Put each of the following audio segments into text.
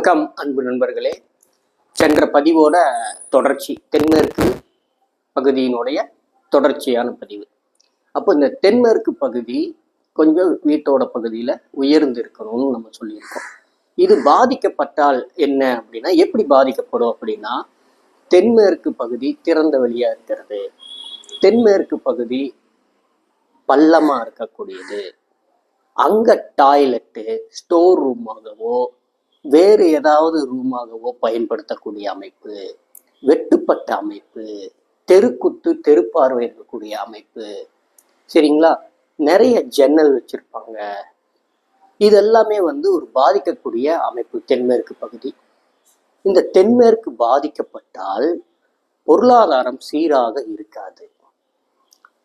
வணக்கம் அன்பு நண்பர்களே. சென்ற பதிவோட தொடர்ச்சி தென்மேற்கு பகுதியினுடைய தொடர்ச்சியான பதிவு. அப்போ இந்த தென்மேற்கு பகுதி கொஞ்சம் வீட்டோட பகுதியில் உயர்ந்து இருக்கணும்னு நம்ம சொல்லியிருக்கோம். இது பாதிக்கப்பட்டால் என்ன அப்படின்னா எப்படி பாதிக்கப்படும் அப்படின்னா தென்மேற்கு பகுதி திறந்த வெளியாக இருக்கிறது. தென்மேற்கு பகுதி பள்ளமாக இருக்கக்கூடியது. அங்கே டாய்லெட்டு ஸ்டோர் ரூமாகவோ வேறு ஏதாவது ரூமாகவோ பயன்படுத்தக்கூடிய அமைப்பு வெட்டுப்பட்ட அமைப்பு தெருக்குத்து தெருப்பார்வை இருக்கக்கூடிய அமைப்பு சரிங்களா? நிறைய ஜன்னல் வச்சிருப்பாங்க. இதெல்லாமே வந்து ஒரு பாதிக்கக்கூடிய அமைப்பு தென்மேற்கு பகுதி. இந்த தென்மேற்கு பாதிக்கப்பட்டால் பொருளாதாரம் சீராக இருக்காது.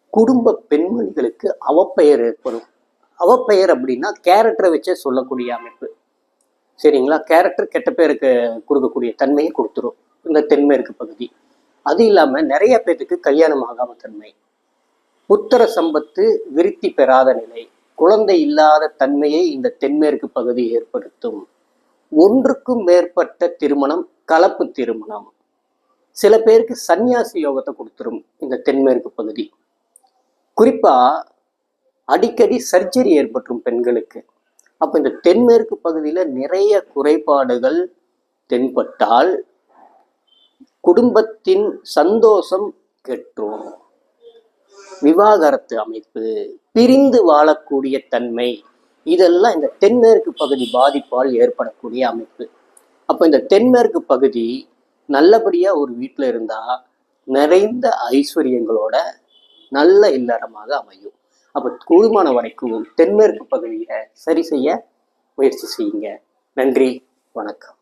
குடும்ப பெண்மணிகளுக்கு அவப்பெயர் ஏற்படும். அவப்பெயர் அப்படின்னா கேரக்டரை வச்சே சொல்லக்கூடிய அமைப்பு. சரிங்களா? கேரக்டர் கெட்ட பேருக்கு கொடுக்கக்கூடிய தன்மையை கொடுத்துரும். இந்த தென்மேற்கு பகுதி. அது இல்லாமல் நிறைய பேர்த்துக்கு கல்யாணம் ஆகாம தன்மை. புத்திர சம்பத்து விருத்தி பெறாத நிலை. குழந்தை இல்லாத தன்மையை இந்த தென்மேற்கு பகுதி ஏற்படுத்தும். ஒன்றுக்கும் மேற்பட்ட திருமணம் கலப்பு திருமணம். சில பேருக்கு சந்நியாசி யோகத்தை கொடுத்துரும் இந்த தென்மேற்கு பகுதி. குறிப்பா அடிக்கடி சர்ஜரி ஏற்பட்டுரும் பெண்களுக்கு. அப்போ இந்த தென்மேற்கு பகுதியில் நிறைய குறைபாடுகள் தென்பட்டால் குடும்பத்தின் சந்தோஷம் கெட்டும் விவாகரத்து அமைப்பு பிரிந்து வாழக்கூடிய தன்மை இதெல்லாம் இந்த தென்மேற்கு பகுதி பாதிப்பால் ஏற்படக்கூடிய அமைப்பு. அப்போ இந்த தென்மேற்கு பகுதி நல்லபடியாக ஒரு வீட்டில் இருந்தால் நிறைந்த ஐஸ்வர்யங்களோட நல்ல இல்லறமாக அமையும். அப்போ கூடுமான வரைக்கும் தென்மேற்கு பகுதியை சரி செய்ய முயற்சி செய்யுங்க. நன்றி. வணக்கம்.